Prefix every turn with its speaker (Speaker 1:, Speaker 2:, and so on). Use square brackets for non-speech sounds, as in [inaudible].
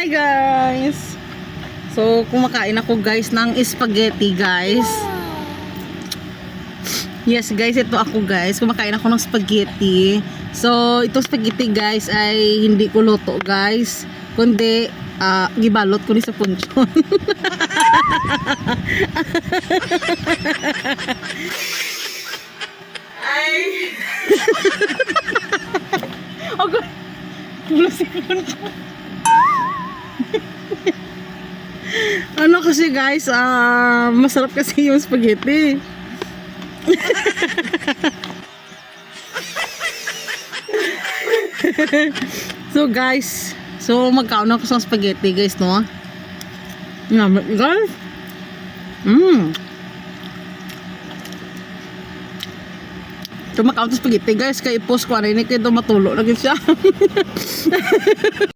Speaker 1: Hi guys! So, kumakain ako guys ng spaghetti guys. Yes guys, ito ako guys. Kumakain ako ng spaghetti. So, itong spaghetti guys ay hindi ko luto guys. Kundi, ah, gibalot ko ni sa punchon. ay! Tulo si punchon. [laughs] ano kasi guys, ah masarap kasi yung spaghetti. [laughs] so guys, so magkaon ako sa spaghetti guys, no? Nga, guys. Mmm. So makaon sa spaghetti guys, kay post ko na ini kay do matulo lagi siya. [laughs]